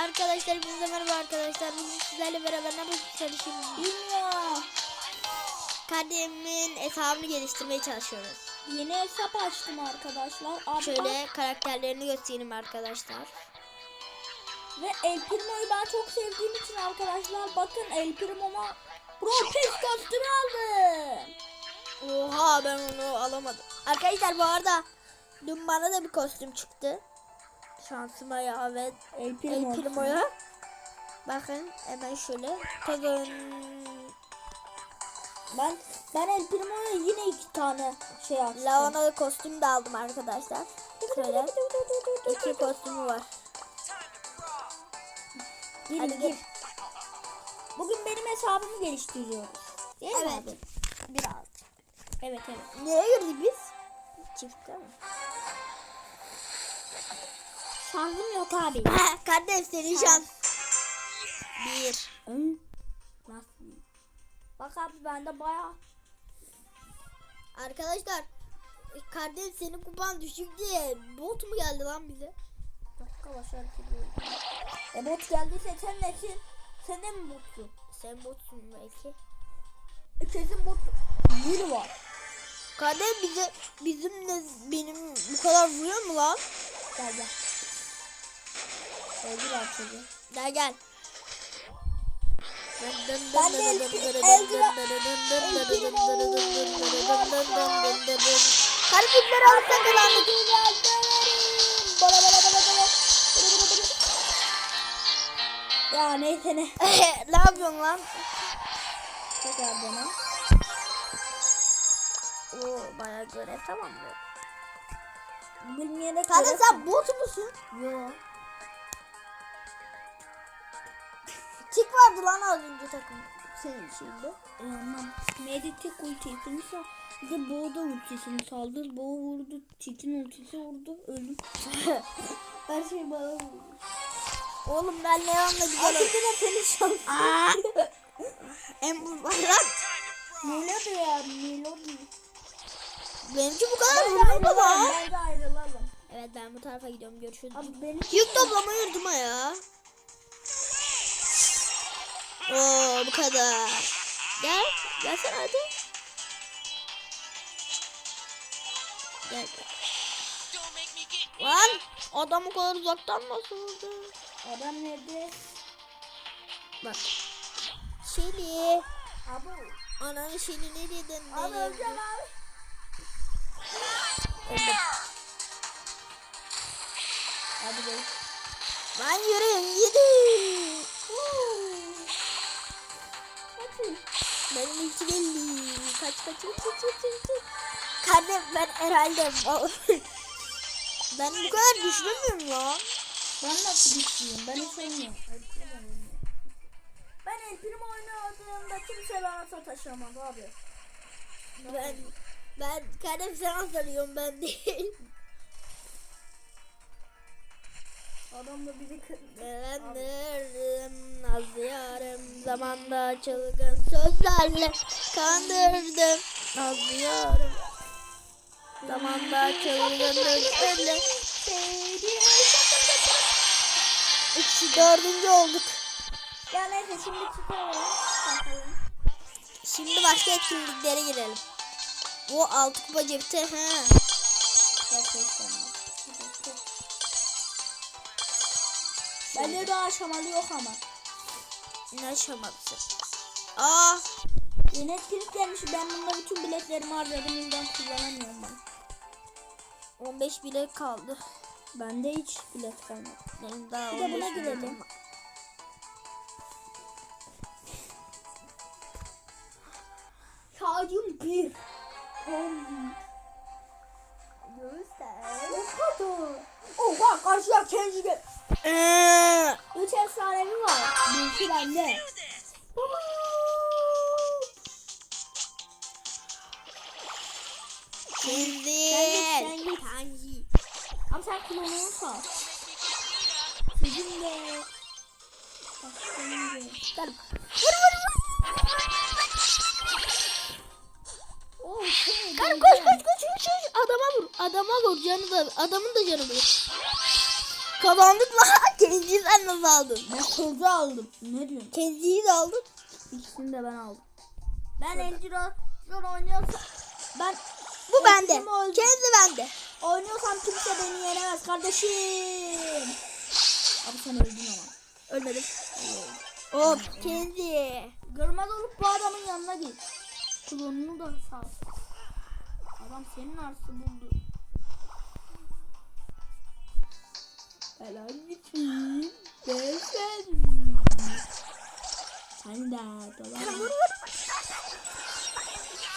Arkadaşlar hepinize merhaba arkadaşlar. Bugün sizlerle beraber ne yapacağız çalışayım? Bilmiyorum. Kardeşimin hesabını geliştirmeye çalışıyoruz. Yeni hesap açtım arkadaşlar. Arka Şöyle karakterlerini göstereyim arkadaşlar. Ve El Primo'yu ben çok sevdiğim için arkadaşlar bakın El Primo'ma Protest kostümü aldım. Oha ben onu alamadım. Arkadaşlar bu arada dün bana da bir kostüm çıktı. Şansıma ya ve El El Primo'ya. Bakın hemen şöyle. Tadın. Ben ben El Primo'ya yine iki tane şey açtım. Lavanalı kostüm de aldım arkadaşlar. Şöyle. iki kostümü var. Gir, Hadi gir. gir. Bugün benim hesabımı geliştiriyoruz. Değil mi Evet. abi? Biraz. Evet evet. Nereye girdik biz? Çifte mi? Şarjım yok abi. Kardeş senin şans. Bir. Nasıl? Bak abi bende baya Arkadaşlar kardeş senin kupan düşük diye bot mu geldi lan bize? dakika başar E bot geldiyse sen nesin? Sen de mi botsun? Sen botsun belki. E kesin bot. Biri var. Kardeş bize bizim de benim bu kadar vuruyor mu lan? Gel gel. Öldüler çocuğu. Gel gel. Ben de kazandık. Bala bala. Ya neyse ne. ne yapıyorsun lan? Tekrar dene. Oo bayağı görev tamam mı? Bilmeyene Kardeş sen bot musun? Yo. Tik vardı lan az önce takım. Senin şeyinde. E, Aman. Meditek ultisini sal. Bir de boğda ultisini saldır. Boğ vurdu. Çitin ultisi vurdu. Öldüm. Her şey bana vurdu. Oğlum ben Leon'la güzel Aslında da senin şansın. Aa! Ember var lan. Melodi ya. Melodi. Benimki bu kadar mu ayrılalım. lan? Bence ayrılalım. Evet ben bu tarafa gidiyorum görüşürüz. Abi benim Yük toplama yurduma ya. Oo bu kadar. Gel. Gelsene hadi. Gel. Lan adam o kadar uzaktan nasıl vurdu? adam nerede? Bak. Şeli. Abi. Ananı Şeli ne dedin? Ne Abi öleceğim abi. Öldüm. Hadi gel. Lan yürüyün gidin. Kaç kaç kaç kaç kaç kaç. Kardeşim ben herhalde ben bu kadar düşünemiyorum lan. Ben nasıl güçlüyüm? Ben hiç. Ben El Primo oynadığımda kimse bana sataşamaz abi. Ben ben kardeşim sen sanıyorum ben değil. Adamla bizi kır... Kandırdım nazlı yarım zamanda çılgın sözlerle kandırdım nazlı yarım zamanda çılgın sözlerle Üç dördüncü olduk. Ya neyse şimdi çıkalım. Şimdi başka etkinliklere girelim. Bu altı kupa cepte he. Gerçekten. Bende daha aşamalı yok ama. Ne aşaması? Aa, Yeni etkinlik gelmiş. Ben bunda bütün biletlerimi harcadım. Yüzden kullanamıyorum ben. 15 bile kaldı. Bende hiç bilet kalmadı. Benim daha Bir de 15 buna girelim. var. Şarjım bir. Göster. O kadar. Oha karşıya kenji gel. Üç efsanevi var. Şimdi. sen git. Tanji. Ama sen sal. Sizin de. Bak senin de. Gel. Vur vur vur. Oo, şey, Gel koş koş koş koş. koş. Adama vur. Adama vur. Canı da adamın da canı vur. Kazandık lan. Kenji sen nasıl aldın? Ben sözü aldım. Ne diyorsun? Kenzi'yi de aldın. İkisini de ben aldım. Ben Enciro oynuyorsam ben Bu bende. Kenzi bende. oynuyorsam kimse beni yenemez kardeşim. Abi sen öldün ama. Ölmedim. Of Kenzi. Görmez olup bu adamın yanına git. Klonunu da sal. Adam senin arsı buldu. Helal gitsin. Ben sen. Sen de tamam.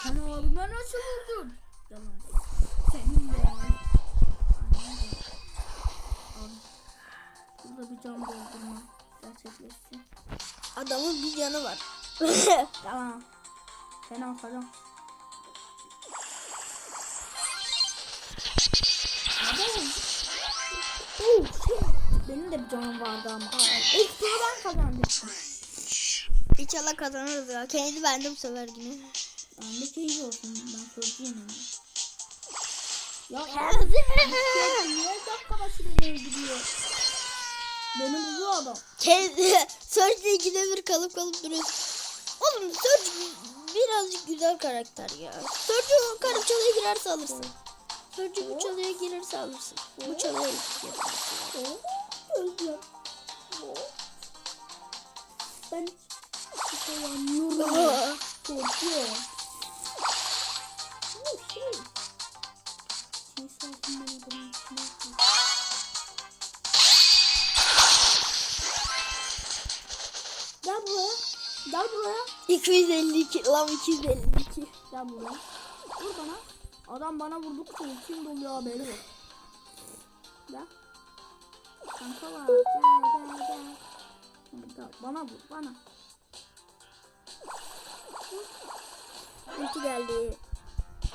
Sen abime nasıl vurdun? Yalan. Senin de. Abi. Burada bir can doldurma gerçekleşsin. Adamın bir canı var. Tamam. Sen al falan. De bir canım vardı ama. Turu ben kazandım. İnşallah kazanırız ya. Kenzi bende bu sefer yine. Ben de keyif olsun. Ben sözcüyüm yani. Ya ya Niye dakika başı beni öldürüyor? Beni buluyor adam. Kenzi. Sörcü ikide bir kalıp kalıp duruyorsun. Oğlum Sörcü birazcık güzel karakter ya. Sörcü o çalıya girerse alırsın. Sörcü bu çalıya girerse alırsın. Bu çalıya girerse. Oo, Özlem. Ben içine koy. Gel buraya. Gel buraya. 252 lan 252. Gel buraya. Vur bana. Adam bana vurdukça ultim doluyor haberi yok. Gel. Kanka var. Gel gel gel. Bana vur bana. Ulti geldi.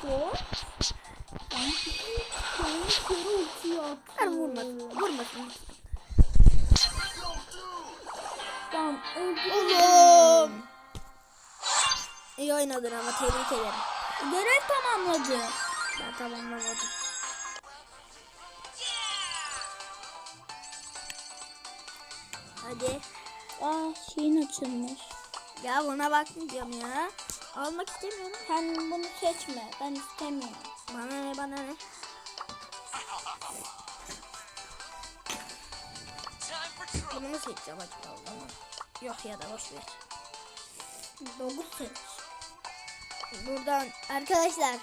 Hop. Ben senin kere ulti yaptım. Ver vurmasın. Vurmasın. Tamam. Oğlum. İyi oynadın ama tebrik ederim. Görev tamamladı. Ben tamamlamadım. Hadi. Aa şeyin açılmış. Ya buna bakmayacağım ya. Almak istemiyorum. Sen bunu seçme. Ben istemiyorum. Bana ne bana ne. Bunu mu seçeceğim acaba? Yok ya da boş ver. Dokuz seç. Buradan arkadaşlar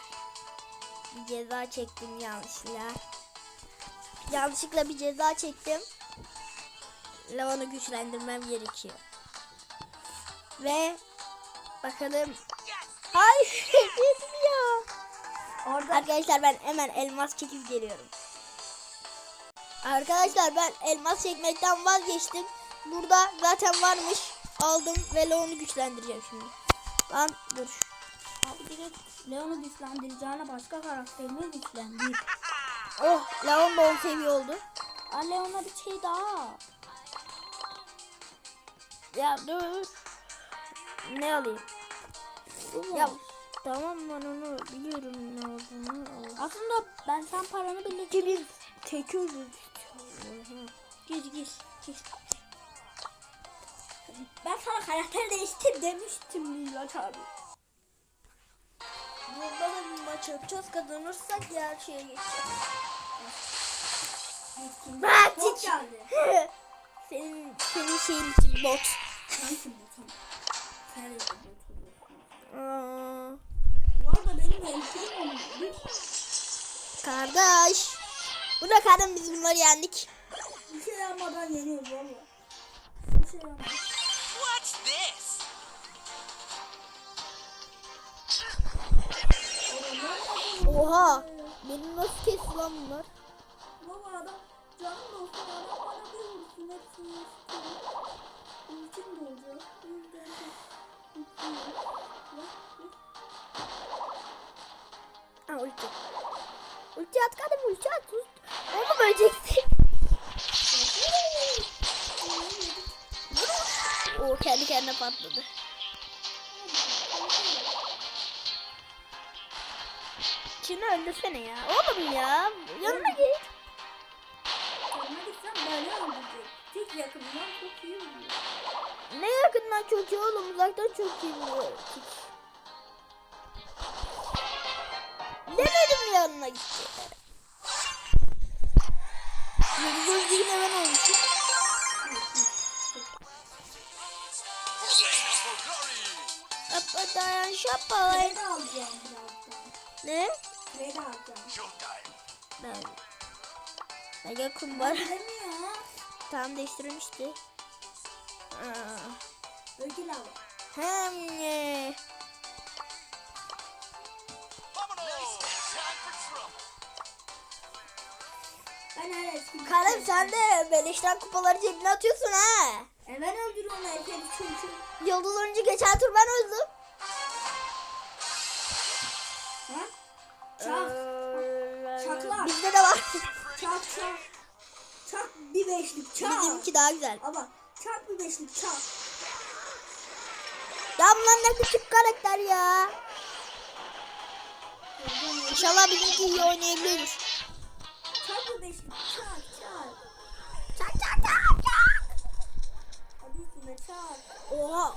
bir ceza çektim yanlışlıkla. Yanlışlıkla bir ceza çektim. Lavanı güçlendirmem gerekiyor. Ve bakalım. Hayır yetmiyor. Orada Arkadaşlar ben hemen elmas çekip geliyorum. Arkadaşlar ben elmas çekmekten vazgeçtim. Burada zaten varmış. Aldım ve Leon'u güçlendireceğim şimdi. Lan dur. abi direkt Leon'u güçlendireceğine başka karakterini güçlendir. Oh Leon da 10 seviye oldu. Aa Leon'a bir şey daha. Ya dur. Ne alayım? Ya tamam ben onu biliyorum ne olduğunu. Aslında ben sen paranı bile Ki bir tek öldü. Gir gir gir. Ben sana karakter değiştir demiştim Milat abi. Burada da bir maç yapacağız. Kazanırsak diğer şeye geçeceğiz. Bak, geldi. senin, senin şeyin için bot. Botum. Aa, Bu arada benim elçilim olmuş. kardeş. Bu da kardeşim biz bunları yendik. Bir şey yapmadan yeniyoruz valla. Bir şey yapmadan. What's this? Oha. Benim nasıl kesti lan bunlar? Baba adam canım olsun adam bana bir vursun hepsini de olacak. O yüzden. Bak, bak. Ha ulti. Ulti at kardeşim ulti at. Onu böleceksin. O kendi kendine patladı. Şunu öldürsene ya. Oğlum ya. Yanına git. Yakından çok iyi vuruyor. Ne yakından çok iyi oğlum uzaktan çok iyi vuruyor. Demedim yanına gitti. Yıldız yine ben olmuşum. Hoppa dayan şapalay. Kredi alacağım birazdan. Ne? Kredi alacağım. Ben. Mega kumbar. Bilemiyor. Tam değiştirmişti. Aa. Ödül al. Hem ne? Karım şey- sen de beleşten kupaları cebine atıyorsun ha. E ben öldürüyorum herkesi çünkü. Yıldız önce geçen tur ben öldüm. Ha? Çak. Çaklar. Bizde de var. Çak çak. Bir beşlik çak. Bizimki daha güzel. Ama çak bir beşlik çak. Ya bunlar ne küçük karakter ya. İnşallah bizimki iyi oynayabiliyoruz. Çak bir beşlik çak çak. Çak çak çak çak. Hadi üstüne çak. Oha.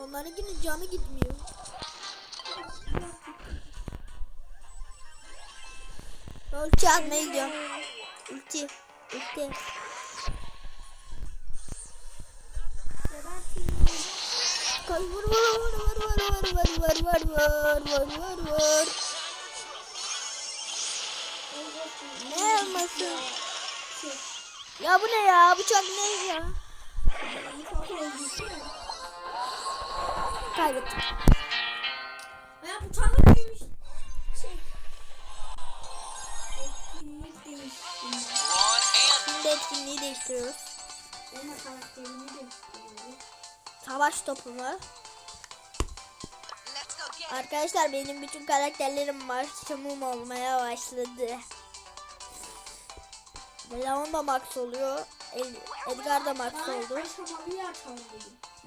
Onların yine canı gitmiyor. Ulti atmaya gidiyorum. Ulti. Ulti. Koy vur vur vur vur vur vur vur vur vur vur vur vur. Ne yapmasın? Ya bu ne ya? Bıçak ne ya? Kaybettim. Ya bu etkinliği değiştiriyoruz. Benim karakterimi değiştiriyoruz. Savaş topu get Arkadaşlar benim bütün karakterlerim var. Samum olmaya başladı. Leon da max oluyor. El, Edgar da max oldu.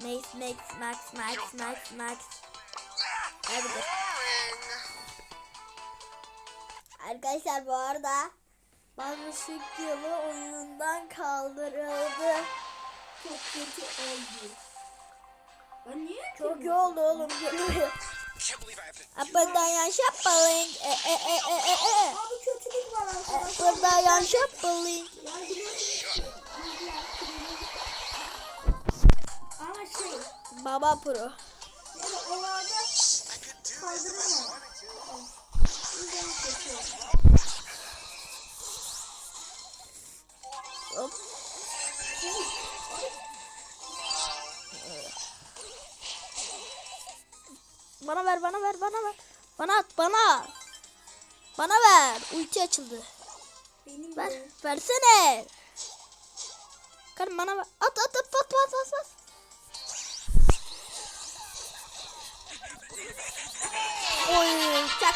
Max, Max, Max, Max, Max, Max. Hadi. Arkadaşlar bu arada ben ışık yılı oyunundan kaldırıldı. Çok kötü oldu. Ben niye Çok iyi oldu oğlum. Buradan yanlış yapmalıyım. E, e, e, e, e, e. Abi kötülük var arkadaşlar. E, buradan yanlış yapmalıyım. Ama şey. Baba pro. Yani oralarda kaydırma. Güzel kötü. Hop. Bana ver, bana ver, bana ver. Bana at, bana. Bana ver. Ulti açıldı. Benim Ver, de. versene. Karım bana ver. At, at, at, at, at, at, at. Oy, çak,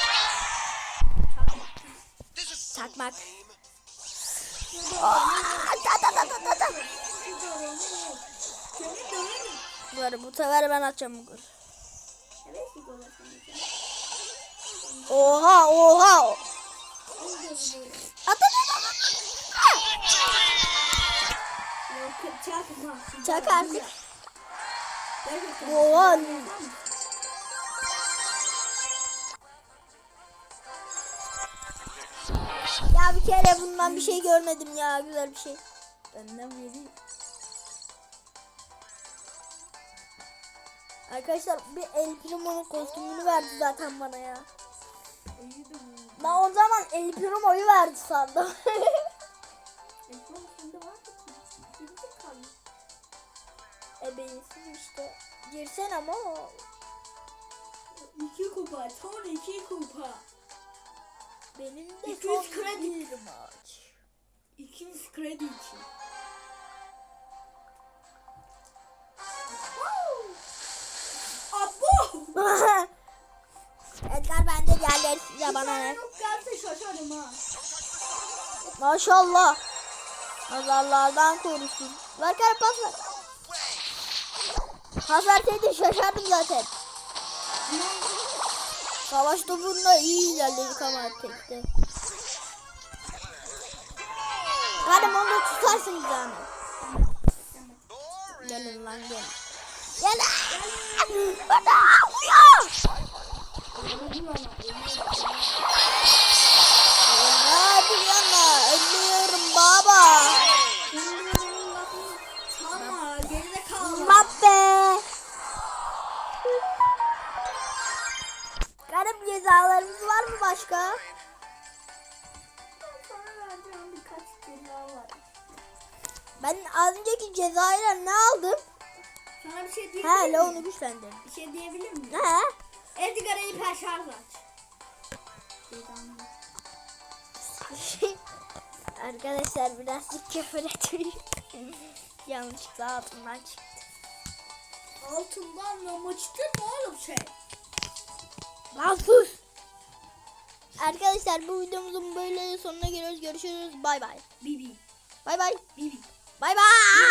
çakmak. lame at at. Bunları bu sefer ben atacağım bu Oha oha. At at at at. Çak artık. Oha. Ya bir kere bundan bir şey görmedim ya güzel bir şey. Benden vereyim. Arkadaşlar bir El Primo'nun kostümünü verdi zaten bana ya. Ben o zaman El Primo'yu verdi sandım. E beyinsiz işte. Girsen ama o- İki kupa. Son iki kupa. benim de İki son yüz kredi. bir maç. İkimiz kredi için. Size bana ne? Yok gelse şaşarım ha. Maşallah. Nazarlardan korusun. Ver kere pas ver. Pas verseydin şaşardım zaten. Savaş topunda iyi ilerledik ama tekte. Karım onu tutarsınız yani. Gelin lan gelin. Gelin. Bana yapıyor. Yapıyorsun lan? Ölüyorum baba. Çalma geride kal. Mbappe. Karım cezalarımız var mı başka? Ben az önceki cezayla ne aldım? Sana bir şey diyebilir He miyim? Leon'u güçlendirdim. Bir şey diyebilir miyim? Ne? Edgar'a hiper şarj aç. Arkadaşlar birazcık küfür etmiş. Yanlışlıkla altından çıktı. Altından mı çıktı mı oğlum şey? Lan sus. Arkadaşlar bu videomuzun böyle sonuna geliyoruz. Görüşürüz. Bay bay. Bibi. Bay bay. Bibi. Bay bay.